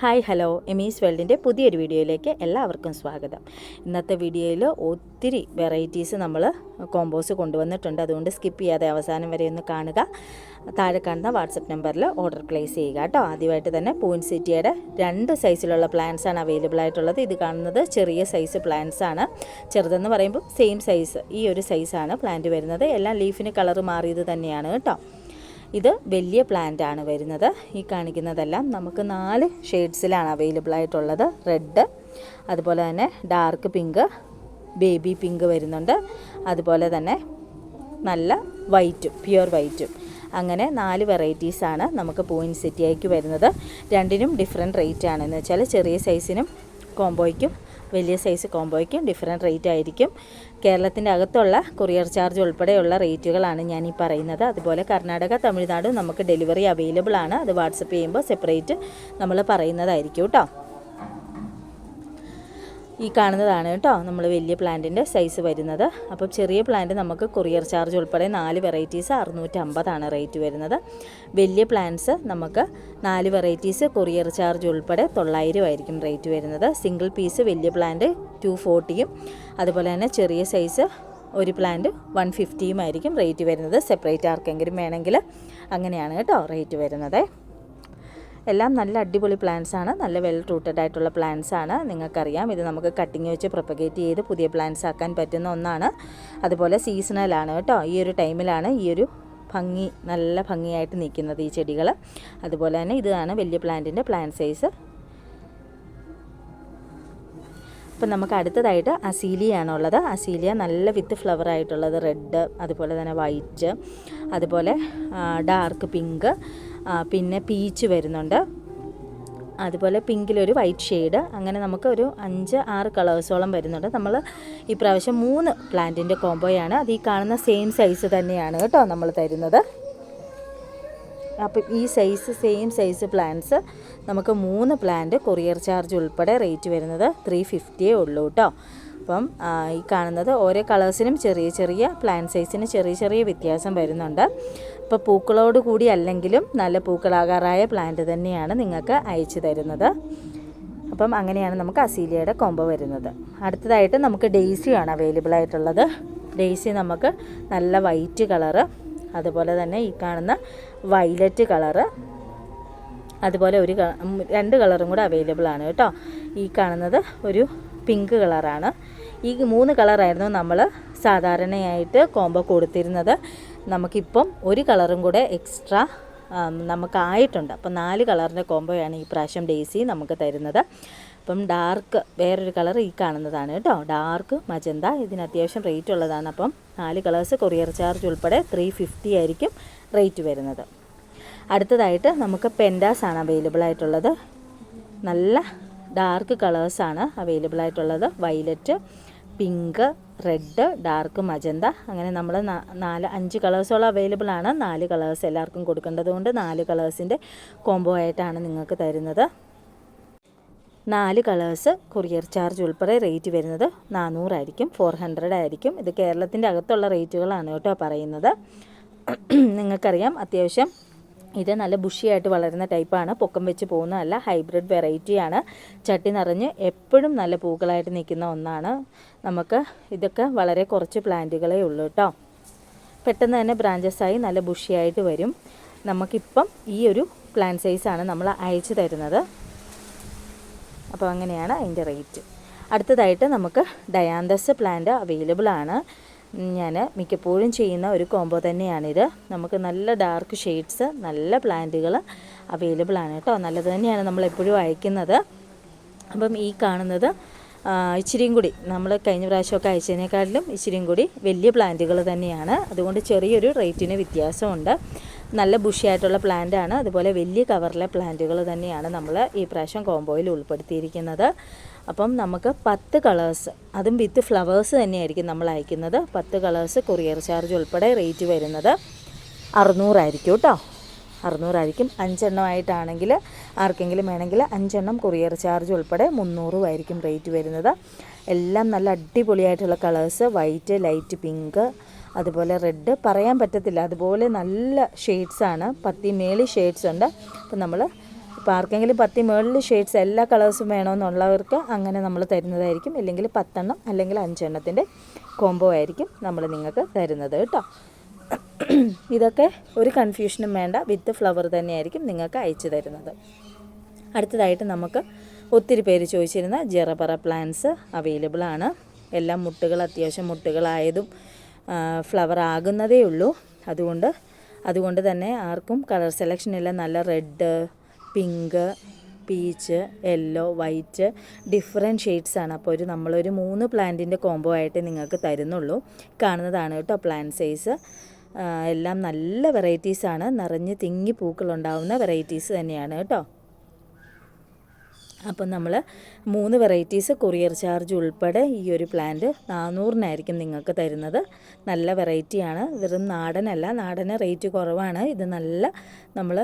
Hi hello. എമീസ് വേൾഡിന്റെ പുതിയൊരു വീഡിയോയിലേക്ക് എല്ലാവർക്കും സ്വാഗതം. ഇന്നത്തെ വീഡിയോയിൽ ഒത്തിരി വെറൈറ്റീസ് നമ്മൾ കോമ്പോസ് കൊണ്ടുവന്നിട്ടുണ്ട്. അതുകൊണ്ട് സ്കിപ്പ് ചെയ്യാതെ അവസാനം വരെ ഒന്ന് കാണുക. താഴെ കാണുന്ന വാട്സപ്പ് നമ്പറിൽ ഓർഡർ പ്ലേസ് ചെയ്യുക കേട്ടോ. ആദ്യമായിട്ട് തന്നെ പൂൻ സിറ്റിയുടെ രണ്ട് സൈസിലുള്ള പ്ലാന്റ്സ് ആണ് അവൈലബിൾ ആയിട്ടുള്ളത്. ഇത് കാണുന്നത് ചെറിയ സൈസ് പ്ലാന്റ്സ് ആണ്. ചെറുതെന്ന് പറയുമ്പോൾ സെയിം സൈസ് ഈ ഒരു സൈസാണ് പ്ലാന്റ് വരുന്നത്. എല്ലാം ലീഫിന് കളർ മാറിയത് തന്നെയാണ് കേട്ടോ. ഇത് വലിയ പ്ലാന്റ് ആണ് വരുന്നത്. ഈ കാണിക്കുന്നതെല്ലാം നമുക്ക് നാല് ഷെയ്ഡ്സിലാണ് അവൈലബിൾ ആയിട്ടുള്ളത്. റെഡ് അതുപോലെ തന്നെ ഡാർക്ക് പിങ്ക് ബേബി പിങ്ക് വരുന്നുണ്ട്. അതുപോലെ തന്നെ നല്ല വൈറ്റും പ്യുവർ വൈറ്റും അങ്ങനെ നാല് വെറൈറ്റീസാണ് നമുക്ക് പൂയിൻ സെറ്റിയായിക്ക് വരുന്നത്. രണ്ടിനും ഡിഫറെന്റ് റേറ്റ് ആണ് എന്ന് വെച്ചാൽ ചെറിയ സൈസിനും കോംബോയ്ക്കും വലിയ സൈസ് കോംബോയ്ക്കും ഡിഫറെന്റ് റേറ്റ് ആയിരിക്കും. കേരളത്തിന്റെ അകത്തുള്ള കൊറിയർ ചാർജ് ഉൾപ്പെടെയുള്ള റേറ്റുകളാണ് ഞാൻ ഈ പറയുന്നത്. അതുപോലെ കർണാടക തമിഴ്നാട് നമുക്ക് ഡെലിവറി അവൈലബിൾ ആണ് അത് വാട്സപ്പ് ചെയ്യുമ്പോൾ സെപ്പറേറ്റ് നമ്മൾ പറയുന്നതായിരിക്കും കേട്ടോ. ഈ കാണുന്നതാണ് കേട്ടോ നമ്മൾ വലിയ പ്ലാന്റിന്റെ സൈസ് വരുന്നത്. അപ്പം ചെറിയ പ്ലാന്റ് നമുക്ക് കൊറിയർ ചാർജ് ഉൾപ്പെടെ നാല് വെറൈറ്റീസ് അറുന്നൂറ്റമ്പതാണ് റേറ്റ് വരുന്നത്. വലിയ പ്ലാന്റ്സ് നമുക്ക് നാല് വെറൈറ്റീസ് കൊറിയർ ചാർജ് ഉൾപ്പെടെ തൊള്ളായിരം ആയിരിക്കും റേറ്റ് വരുന്നത്. സിംഗിൾ പീസ് വലിയ പ്ലാന്റ് ടു ഫോർട്ടിയും അതുപോലെ തന്നെ ചെറിയ സൈസ് ഒരു പ്ലാന്റ് വൺ ഫിഫ്റ്റിയും ആയിരിക്കും റേറ്റ് വരുന്നത്. സെപ്പറേറ്റ് ആർക്കെങ്കിലും വേണമെങ്കിൽ അങ്ങനെയാണ് കേട്ടോ റേറ്റ് വരുന്നത്. എല്ലാം നല്ല അടിപൊളി പ്ലാന്റ്സ് ആണ്. നല്ല വെൽ റൂട്ടഡ് ആയിട്ടുള്ള പ്ലാന്റ്സ് ആണ്. നിങ്ങൾക്കറിയാം ഇത് നമുക്ക് കട്ടിങ് വെച്ച് പ്രൊപ്പഗേറ്റ് ചെയ്ത് പുതിയ പ്ലാന്റ്സ് ആക്കാൻ പറ്റുന്ന ഒന്നാണ്. അതുപോലെ സീസണലാണ് കേട്ടോ. ഈ ഒരു ടൈമിലാണ് ഈ ഒരു ഭംഗി നല്ല ഭംഗിയായിട്ട് നിൽക്കുന്നത് ഈ ചെടികൾ. അതുപോലെ തന്നെ ഇതാണ് വലിയ പ്ലാന്റിന്റെ പ്ലാന്റ് സൈസ് അപ്പം നമുക്ക് അടുത്തതായിട്ട് അസീലിയാണുള്ളത്. അസീലിയ നല്ല വിത്ത് ഫ്ലവർ ആയിട്ടുള്ളത് റെഡ് അതുപോലെ തന്നെ വൈറ്റ് അതുപോലെ ഡാർക്ക് പിങ്ക് പിന്നെ പീച്ച് വരുന്നുണ്ട്. അതുപോലെ പിങ്കിലൊരു വൈറ്റ് ഷെയ്ഡ് അങ്ങനെ നമുക്ക് ഒരു അഞ്ച് ആറ് കളേഴ്സോളം വരുന്നുണ്ട്. നമ്മൾ ഈ പ്രാവശ്യം മൂന്ന് പ്ലാന്റിന്റെ കോംബോയാണ് അത് ഈ കാണുന്ന സെയിം സൈസ് തന്നെയാണ് കേട്ടോ നമ്മൾ തരുന്നത്. അപ്പം ഈ സൈസ് സെയിം സൈസ് പ്ലാന്റ്സ് നമുക്ക് മൂന്ന് പ്ലാന്റ് കൊറിയർ ചാർജ് ഉൾപ്പെടെ റേറ്റ് വരുന്നത് ത്രീ ഫിഫ്റ്റിയേ ഉള്ളൂ കേട്ടോ. അപ്പം ഈ കാണുന്നത് ഓരോ കളേഴ്സിനും ചെറിയ ചെറിയ പ്ലാന്റ് സൈസിന് ചെറിയ ചെറിയ വ്യത്യാസം വരുന്നുണ്ട്. ഇപ്പോൾ പൂക്കളോട് കൂടി അല്ലെങ്കിലും നല്ല പൂക്കളാകാറായ പ്ലാന്റ് തന്നെയാണ് നിങ്ങൾക്ക് അയച്ചു തരുന്നത്. അപ്പം അങ്ങനെയാണ് നമുക്ക് അസീലിയയുടെ കോംബോ വരുന്നത്. അടുത്തതായിട്ട് നമുക്ക് ഡെയ്സിയാണ് അവൈലബിൾ ആയിട്ടുള്ളത്. ഡെയ്സി നമുക്ക് നല്ല വൈറ്റ് കളറ് അതുപോലെ തന്നെ ഈ കാണുന്ന വയലറ്റ് കളറ് അതുപോലെ ഒരു രണ്ട് കളറും കൂടെ അവൈലബിൾ ആണ് കേട്ടോ. ഈ കാണുന്നത് ഒരു പിങ്ക് കളറാണ്. ഈ മൂന്ന് കളറായിരുന്നു നമ്മൾ സാധാരണയായിട്ട് കോംബോ കൊടുത്തിരുന്നത്. നമുക്കിപ്പം ഒരു കളറും കൂടെ എക്സ്ട്രാ നമുക്കായിട്ടുണ്ട്. അപ്പം നാല് കളറിന്റെ കോംബോയാണ് ഈ പ്രാവശ്യം ഡേസി നമുക്ക് തരുന്നത്. അപ്പം ഡാർക്ക് വേറൊരു കളർ ഈ കാണുന്നതാണ് കേട്ടോ. ഡാർക്ക് മജന്ത ഇതിന് അത്യാവശ്യം റേറ്റ് ഉള്ളതാണ്. അപ്പം നാല് കളേഴ്സ് കൊറിയർ ചാർജ് ഉൾപ്പെടെ ത്രീ ഫിഫ്റ്റി ആയിരിക്കും റേറ്റ് വരുന്നത്. അടുത്തതായിട്ട് നമുക്ക് പെൻഡാസ് ആണ് അവൈലബിൾ ആയിട്ടുള്ളത് നല്ല ഡാർക്ക് കളേഴ്സാണ് അവൈലബിൾ ആയിട്ടുള്ളത് violet pink red dark magenta. അങ്ങനെ നമ്മൾ നാല് അഞ്ച് കളേഴ്സോളം അവൈലബിൾ ആണ് നാല് കളേഴ്സ് എല്ലാവർക്കും കൊടുക്കേണ്ടതുകൊണ്ട് നാല് കളേഴ്സിന്റെ കോംബോ ആയിട്ടാണ് നിങ്ങൾക്ക് തരുന്നത്. നാല് കളേഴ്സ് കൊറിയർ ചാർജ് ഉൾപ്പെടെ റേറ്റ് വരുന്നത് നാനൂറായിരിക്കും ഫോർ ഹൺഡ്രഡ് ആയിരിക്കും ഇത് കേരളത്തിന്റെ അകത്തുള്ള റേറ്റുകളാണ് കേട്ടോ പറയുന്നത്. നിങ്ങൾക്കറിയാം അത്യാവശ്യം ഇത് നല്ല ബുഷിയായിട്ട് വളരുന്ന ടൈപ്പാണ്. പൊക്കം വെച്ച് പോകുന്നതല്ല ഹൈബ്രിഡ് വെറൈറ്റിയാണ്. ചട്ടി നിറഞ്ഞ് എപ്പോഴും നല്ല പൂക്കളായിട്ട് നിൽക്കുന്ന ഒന്നാണ്. നമുക്ക് ഇതൊക്കെ വളരെ കുറച്ച് പ്ലാന്റുകളേ ഉള്ളൂ കേട്ടോ പെട്ടെന്ന് തന്നെ ബ്രാഞ്ചസായി നല്ല ബുഷിയായിട്ട് വരും. നമുക്കിപ്പം ഈ ഒരു പ്ലാൻ സൈസാണ് നമ്മൾ അയച്ചു തരുന്നത്. അപ്പോൾ അങ്ങനെയാണ് അതിന്റെ റേറ്റ് അടുത്തതായിട്ട് നമുക്ക് ഡയാന്തസ് പ്ലാന്റ് അവൈലബിൾ ആണ്. ഞാൻ മിക്കപ്പോഴും ചെയ്യുന്ന ഒരു കോംബോ തന്നെയാണിത്. നമുക്ക് നല്ല ഡാർക്ക് ഷെയ്ഡ്സ് നല്ല പ്ലാന്റുകൾ അവൈലബിൾ ആണ് കേട്ടോ. നല്ലത് തന്നെയാണ് നമ്മൾ എപ്പോഴും അയക്കുന്നത്. അപ്പം ഈ കാണുന്നത് ഇച്ചിരിയും കൂടി. നമ്മൾ കഴിഞ്ഞ പ്രാവശ്യമൊക്കെ അയച്ചതിനേക്കാട്ടിലും ഇച്ചിരിയും കൂടി വലിയ പ്ലാന്റുകൾ തന്നെയാണ്. അതുകൊണ്ട് ചെറിയൊരു റേറ്റിന് വ്യത്യാസമുണ്ട്. നല്ല ബുഷിയായിട്ടുള്ള പ്ലാന്റാണ് അതുപോലെ വലിയ കവറിലെ പ്ലാന്റുകൾ തന്നെയാണ് നമ്മൾ ഈ പ്രാവശ്യം കോംബോയിൽ ഉൾപ്പെടുത്തിയിരിക്കുന്നത്. അപ്പം നമുക്ക് പത്ത് കളേഴ്സ് അതും വിത്ത് ഫ്ലവേഴ്സ് തന്നെയായിരിക്കും നമ്മൾ അയക്കുന്നത്. പത്ത് കളേഴ്സ് കൊറിയർ ചാർജ് ഉൾപ്പെടെ റേറ്റ് വരുന്നത് അറുന്നൂറായിരിക്കും കേട്ടോ. അറുന്നൂറായിരിക്കും. അഞ്ചെണ്ണമായിട്ടാണെങ്കിൽ ആർക്കെങ്കിലും വേണമെങ്കിൽ അഞ്ചെണ്ണം കൊറിയർ ചാർജ് ഉൾപ്പെടെ മുന്നൂറും ആയിരിക്കും റേറ്റ് വരുന്നത്. എല്ലാം നല്ല അടിപൊളിയായിട്ടുള്ള കളേഴ്സ്. വൈറ്റ് ലൈറ്റ് പിങ്ക് അതുപോലെ റെഡ്. പറയാൻ പറ്റത്തില്ല. അതുപോലെ നല്ല ഷെയ്ഡ്സാണ് പത്തി മേളി ഷെയ്ഡ്സ് ഉണ്ട്. അപ്പം നമ്മൾ ഇപ്പോൾ ആർക്കെങ്കിലും പത്തി മേളിൽ ഷെയ്ഡ്സ് എല്ലാ കളേഴ്സും വേണമെന്നുള്ളവർക്ക് അങ്ങനെ നമ്മൾ തരുന്നതായിരിക്കും. ഇല്ലെങ്കിൽ പത്തെണ്ണം അല്ലെങ്കിൽ അഞ്ചെണ്ണത്തിന്റെ കോംബോ ആയിരിക്കും നമ്മൾ നിങ്ങൾക്ക് തരുന്നത് കേട്ടോ. ഇതൊക്കെ ഒരു കൺഫ്യൂഷനും വേണ്ട. വിത്ത് ഫ്ലവർ തന്നെയായിരിക്കും നിങ്ങൾക്ക് അയച്ചു തരുന്നത്. അടുത്തതായിട്ട് നമുക്ക് ഒത്തിരി പേര് ചോദിച്ചിരുന്ന ജെറബറ പ്ലാന്റ്സ് അവൈലബിൾ ആണ്. എല്ലാം മുട്ടുകൾ അത്യാവശ്യം മുട്ടുകളായതും ഫ്ലവർ ആകുന്നതേ ഉള്ളൂ. അതുകൊണ്ട് അതുകൊണ്ട് തന്നെ ആർക്കും കളർ സെലക്ഷൻ ഇല്ല. നല്ല red pink peach yellow white different ആണ്. അപ്പോൾ ഒരു നമ്മളൊരു മൂന്ന് പ്ലാന്റിന്റെ കോംബോ ആയിട്ട് നിങ്ങൾക്ക് തരുന്നുള്ളൂ. കാണുന്നതാണ് കേട്ടോ പ്ലാന്റ് സൈസ് എല്ലാം നല്ല വെറൈറ്റീസാണ് നിറഞ്ഞ് തിങ്ങി പൂക്കളുണ്ടാവുന്ന വെറൈറ്റീസ് തന്നെയാണ് കേട്ടോ. അപ്പം നമ്മൾ മൂന്ന് വെറൈറ്റീസ് കൊറിയർ ചാർജ് ഉൾപ്പെടെ ഈ ഒരു പ്ലാന്റ് നാനൂറിനായിരിക്കും നിങ്ങൾക്ക് തരുന്നത്. നല്ല വെറൈറ്റിയാണ് വെറും നാടനല്ല നാടന് റേറ്റ് കുറവാണ്. ഇത് നല്ല നമ്മൾ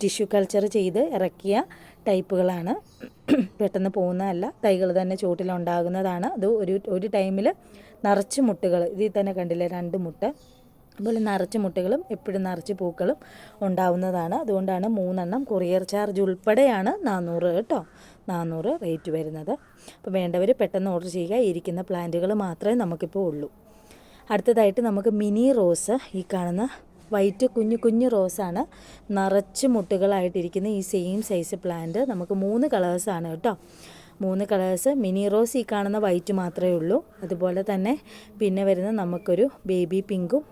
ടിഷ്യൂ കൾച്ചർ ചെയ്ത് ഇറക്കിയ ടൈപ്പുകളാണ് പെട്ടെന്ന് പോകുന്നതല്ല തൈകൾ തന്നെ ചുവട്ടിലുണ്ടാകുന്നതാണ്. അത് ഒരു ഒരു ടൈമിൽ നിറച്ച് മുട്ടുകൾ. ഇതിൽ തന്നെ കണ്ടില്ലേ രണ്ട് മുട്ട. അതുപോലെ നിറച്ച് മുട്ടകളും എപ്പോഴും നിറച്ച് പൂക്കളും ഉണ്ടാവുന്നതാണ്. അതുകൊണ്ടാണ് മൂന്നെണ്ണം കൊറിയർ ചാർജ് ഉൾപ്പെടെയാണ് നാനൂറ് കേട്ടോ. നാനൂറ് റേറ്റ് വരുന്നത്. അപ്പോൾ വേണ്ടവർ പെട്ടെന്ന് ഓർഡർ ചെയ്യുക. ഇരിക്കുന്ന പ്ലാന്റുകൾ മാത്രമേ നമുക്കിപ്പോൾ ഉള്ളൂ. അടുത്തതായിട്ട് നമുക്ക് മിനി റോസ്. ഈ കാണുന്ന വൈറ്റ് കുഞ്ഞു കുഞ്ഞു റോസാണ് നിറച്ച് മുട്ടുകളായിട്ടിരിക്കുന്ന ഈ സെയിം സൈസ് പ്ലാന്റ് നമുക്ക് മൂന്ന് കളേഴ്സാണ് കേട്ടോ. മൂന്ന് കളേഴ്സ് മിനി റോസ് ഈ കാണുന്ന വൈറ്റ് മാത്രമേ ഉള്ളൂ. അതുപോലെ തന്നെ പിന്നെ വരുന്ന നമുക്കൊരു ബേബി പിങ്കും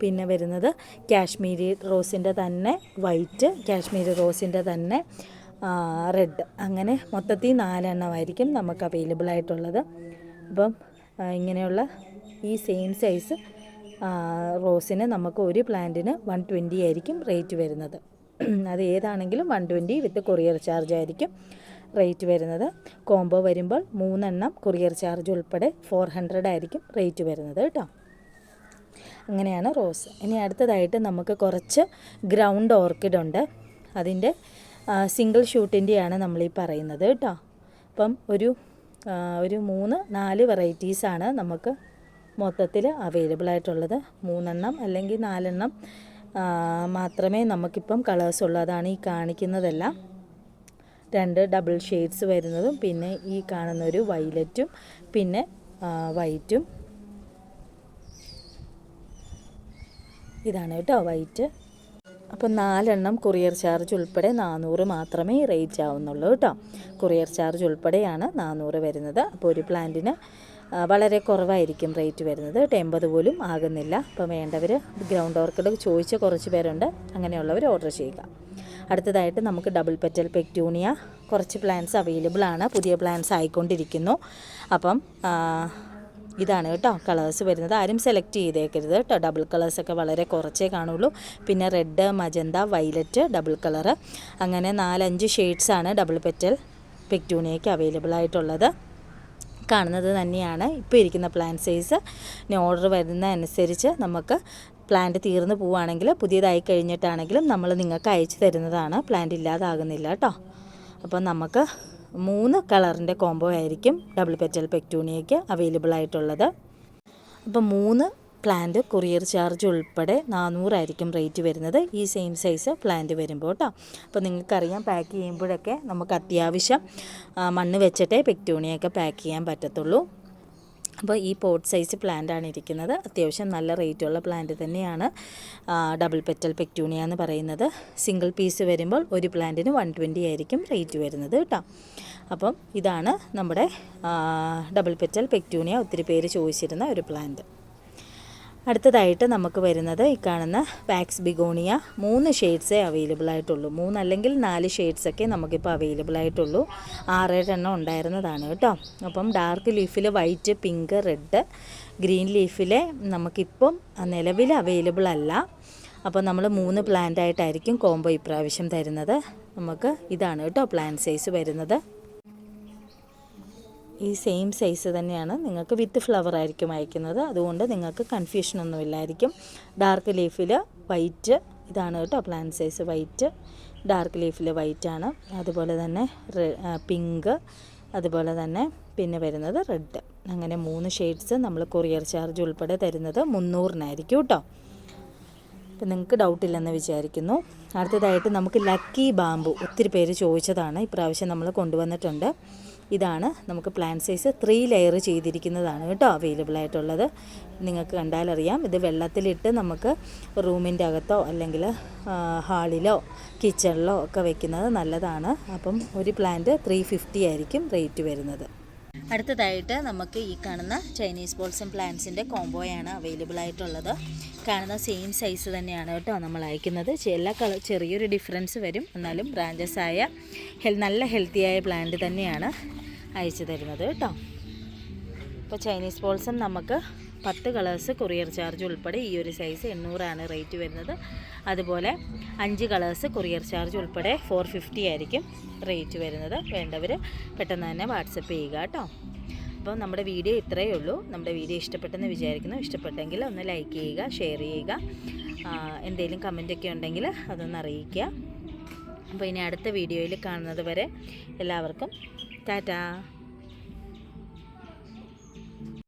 പിന്നെ വരുന്നത് കാശ്മീരി റോസിന്റെ തന്നെ വൈറ്റ് കാശ്മീരി റോസിന്റെ തന്നെ റെഡ്. അങ്ങനെ മൊത്തത്തിൽ നാലെണ്ണമായിരിക്കും നമുക്ക് അവൈലബിൾ ആയിട്ടുള്ളത്. അപ്പം ഇങ്ങനെയുള്ള ഈ സെയിം സൈസ് റോസിന് നമുക്ക് ഒരു പ്ലാന്റിന് വൺ ട്വന്റി ആയിരിക്കും റേറ്റ് വരുന്നത്. അത് ഏതാണെങ്കിലും one twenty with courier charge ആയിരിക്കും. റേറ്റ് വരുന്നത്. കോംബോ വരുമ്പോൾ മൂന്നെണ്ണം കൊറിയർ ചാർജ് ഉൾപ്പെടെ ഫോർ ഹൺഡ്രഡ് ആയിരിക്കും റേറ്റ് വരുന്നത് കേട്ടോ. അങ്ങനെയാണ് റോസ്. ഇനി അടുത്തതായിട്ട് നമുക്ക് കുറച്ച് ഗ്രൗണ്ട് ഓർക്കിഡ് ഉണ്ട്. അതിന്റെ സിംഗിൾ ഷൂട്ടിന്റെയാണ് ഈ പറയുന്നത് കേട്ടോ. അപ്പം ഒരു ഒരു മൂന്ന് നാല് വെറൈറ്റീസാണ് നമുക്ക് മൊത്തത്തിൽ അവൈലബിൾ ആയിട്ടുള്ളത്. മൂന്നെണ്ണം അല്ലെങ്കിൽ നാലെണ്ണം മാത്രമേ നമുക്കിപ്പം കളേഴ്സ് ഉള്ളൂ. അതാണ് ഈ കാണിക്കുന്നതെല്ലാം. രണ്ട് ഡബിൾ ഷെയ്ഡ്സ് വരുന്നതും പിന്നെ ഈ കാണുന്ന ഒരു വൈലറ്റും പിന്നെ വൈറ്റും ഇതാണ് കേട്ടോ വൈറ്റ് അപ്പോൾ നാലെണ്ണം കൊറിയർ ചാർജ് ഉൾപ്പെടെ നാനൂറ് മാത്രമേ റേറ്റ് ആവുന്നുള്ളൂ കേട്ടോ. കൊറിയർ ചാർജ് ഉൾപ്പെടെയാണ് നാനൂറ് വരുന്നത്. അപ്പോൾ ഒരു പ്ലാന്റിന് വളരെ കുറവായിരിക്കും റേറ്റ് വരുന്നത്. കേട്ടോ എൺപത് പോലും ആകുന്നില്ല. അപ്പോൾ വേണ്ടവർ ഗ്രൗണ്ട് ഓർക്കിഡ് ചോദിച്ച കുറച്ച് പേരുണ്ട്. അങ്ങനെയുള്ളവർ ഓർഡർ ചെയ്യുക. അടുത്തതായിട്ട് നമുക്ക് ഡബിൾ പെറ്റൽ പെക്ടൂണിയ കുറച്ച് പ്ലാൻസ് അവൈലബിൾ ആണ്. പുതിയ പ്ലാന്റ്സ് ആയിക്കൊണ്ടിരിക്കുന്നു. അപ്പം ഇതാണ് കേട്ടോ കളേഴ്സ് വരുന്നത്. ആരും സെലക്ട് ചെയ്തേക്കരുത് കേട്ടോ. ഡബിൾ കളേഴ്സൊക്കെ വളരെ കുറച്ചേ കാണുള്ളൂ. പിന്നെ red magenta violet double colour അങ്ങനെ നാലഞ്ച് ഷെയ്ഡ്സാണ് ഡബിൾ പെറ്റൽ പെക്ടൂണിയയ്ക്ക് അവൈലബിൾ ആയിട്ടുള്ളത്. കാണുന്നത് തന്നെയാണ്. ഇപ്പോൾ ഇരിക്കുന്ന പ്ലാൻ സൈസ് ഇനി ഓർഡർ വരുന്ന അനുസരിച്ച് നമുക്ക് പ്ലാന്റ് തീർന്നു പോവുകയാണെങ്കിൽ പുതിയതായി കഴിഞ്ഞിട്ടാണെങ്കിലും നമ്മൾ നിങ്ങൾക്ക് അയച്ചു തരുന്നതാണ്. പ്ലാന്റ് ഇല്ലാതാകുന്നില്ല കേട്ടോ. അപ്പോൾ നമുക്ക് മൂന്ന് കളറിന്റെ കോംബോ ആയിരിക്കും ഡബിൾ പെറ്റൽ പെക്ടൂണിയയ്ക്ക് അവൈലബിൾ ആയിട്ടുള്ളത്. അപ്പോൾ മൂന്ന് പ്ലാന്റ് കൊറിയർ ചാർജ് ഉൾപ്പെടെ നാനൂറായിരിക്കും റേറ്റ് വരുന്നത്. ഈ സെയിം സൈസ് പ്ലാന്റ് വരുമ്പോൾ കേട്ടോ. അപ്പോൾ നിങ്ങൾക്കറിയാം പാക്ക് ചെയ്യുമ്പോഴൊക്കെ നമുക്ക് അത്യാവശ്യം മണ്ണ് വെച്ചിട്ടേ പെക്ടൂണിയൊക്കെ പാക്ക് ചെയ്യാൻ പറ്റത്തുള്ളൂ. അപ്പോൾ ഈ പോട്ട് സൈസ് പ്ലാന്റ് ആണ് ഇരിക്കുന്നത്. അത്യാവശ്യം നല്ല റേറ്റുള്ള പ്ലാന്റ് തന്നെയാണ്. ഡബിൾ പെറ്റൽ പെക്ടൂണിയ എന്ന് പറയുന്നത്. സിംഗിൾ പീസ് വരുമ്പോൾ ഒരു പ്ലാന്റിന് വൺ ട്വന്റി ആയിരിക്കും റേറ്റ് വരുന്നത് കേട്ടോ. അപ്പം ഇതാണ് നമ്മുടെ ഡബിൾ പെറ്റൽ പെക്ടൂണിയ ഒത്തിരി പേര് ചോദിച്ചിരുന്ന ഒരു പ്ലാന്റ്. അടുത്തതായിട്ട് നമുക്ക് വരുന്നത് ഈ കാണുന്ന വാക്സ് ബിഗോണിയ. മൂന്ന് ഷെയ്ഡ്സേ അവൈലബിൾ ആയിട്ടുള്ളൂ. മൂന്ന് അല്ലെങ്കിൽ നാല് ഷെയ്ഡ്സൊക്കെ നമുക്കിപ്പോൾ അവൈലബിൾ ആയിട്ടുള്ളൂ. ആറേഴെണ്ണം ഉണ്ടായിരുന്നതാണ് കേട്ടോ. അപ്പം ഡാർക്ക് ലീഫിൽ വൈറ്റ് പിങ്ക് റെഡ് ഗ്രീൻ ലീഫിലെ നമുക്കിപ്പം നിലവിൽ അവൈലബിൾ അല്ല. അപ്പോൾ നമ്മൾ മൂന്ന് പ്ലാന്റ് ആയിട്ടായിരിക്കും കോംബോ ഇപ്രാവശ്യം തരുന്നത്. നമുക്ക് ഇതാണ് കേട്ടോ പ്ലാന്റ് സൈസ് വരുന്നത്. ഈ സെയിം സൈസ് തന്നെയാണ്. നിങ്ങൾക്ക് വിത്ത് ഫ്ലവർ ആയിരിക്കും അയക്കുന്നത്. അതുകൊണ്ട് നിങ്ങൾക്ക് കൺഫ്യൂഷൻ ഒന്നുമില്ലായിരിക്കും. ഡാർക്ക് ലീഫിൽ വൈറ്റ് ഇതാണ് കേട്ടോ പ്ലാൻ സൈസ് വൈറ്റ് ഡാർക്ക് ലീഫിൽ ആണ്. അതുപോലെ തന്നെ പിങ്ക് അതുപോലെ തന്നെ പിന്നെ വരുന്നത് റെഡ് അങ്ങനെ മൂന്ന് ഷെയ്ഡ്സ് നമ്മൾ കൊറിയർ ചാർജ് ഉൾപ്പെടെ തരുന്നത് മുന്നൂറിനായിരിക്കും കേട്ടോ. അപ്പം നിങ്ങൾക്ക് ഡൗട്ടില്ലെന്ന് വിചാരിക്കുന്നു. അടുത്തതായിട്ട് നമുക്ക് ലക്കി ബാമ്പു ഒത്തിരി പേര് ചോദിച്ചതാണ്. ഇപ്രാവശ്യം നമ്മൾ കൊണ്ടുവന്നിട്ടുണ്ട്. ഇതാണ് നമുക്ക് പ്ലാൻ സൈസ് ത്രീ ലെയർ ചെയ്തിരിക്കുന്നതാണ് കേട്ടോ അവൈലബിൾ ആയിട്ടുള്ളത്. നിങ്ങൾക്ക് കണ്ടാലറിയാം ഇത് വെള്ളത്തിലിട്ട് നമുക്ക് റൂമിന്റെ അകത്തോ അല്ലെങ്കിൽ ഹാളിലോ കിച്ചണിലോ ഒക്കെ വെക്കുന്നത് നല്ലതാണ്. അപ്പം ഒരു പ്ലാന്റ് ത്രീ ഫിഫ്റ്റി ആയിരിക്കും റേറ്റ് വരുന്നത്. അടുത്തതായിട്ട് നമുക്ക് ഈ കാണുന്ന ചൈനീസ് ബോൾസം പ്ലാന്റ്സിന്റെ കോംബോയാണ് അവൈലബിൾ ആയിട്ടുള്ളത്. കാണുന്ന സെയിം സൈസ് തന്നെയാണ് കേട്ടോ നമ്മൾ അയക്കുന്നത്. എല്ലാ കളർ ചെറിയൊരു ഡിഫറൻസ് വരും. എന്നാലും ബ്രാഞ്ചസ് ആയ ഹെൽ നല്ല ഹെൽത്തിയായ പ്ലാന്റ് തന്നെയാണ് അയച്ചു തരുന്നത് കേട്ടോ. ഇപ്പോൾ ചൈനീസ് ബോൾസം നമുക്ക് പത്ത് കളേഴ്സ് കൊറിയർ ചാർജ് ഉൾപ്പെടെ ഈ ഒരു സൈസ് എണ്ണൂറാണ് റേറ്റ് വരുന്നത്. അതുപോലെ അഞ്ച് കളേഴ്സ് കൊറിയർ ചാർജ് ഉൾപ്പെടെ ഫോർ ഫിഫ്റ്റി ആയിരിക്കും റേറ്റ് വരുന്നത്. വേണ്ടവർ പെട്ടെന്ന് തന്നെ വാട്സപ്പ് ചെയ്യുക കേട്ടോ. അപ്പോൾ നമ്മുടെ വീഡിയോ ഇത്രയേ ഉള്ളൂ. നമ്മുടെ വീഡിയോ ഇഷ്ടപ്പെട്ടെന്ന് വിചാരിക്കുന്നു. ഇഷ്ടപ്പെട്ടെങ്കിൽ ഒന്ന് ലൈക്ക് ചെയ്യുക ഷെയർ ചെയ്യുക. എന്തെങ്കിലും കമന്റൊക്കെ ഉണ്ടെങ്കിൽ അതൊന്ന് അറിയിക്കുക. അപ്പോൾ ഇനി അടുത്ത വീഡിയോയിൽ കാണുന്നത് വരെ എല്ലാവർക്കും ടാറ്റാ.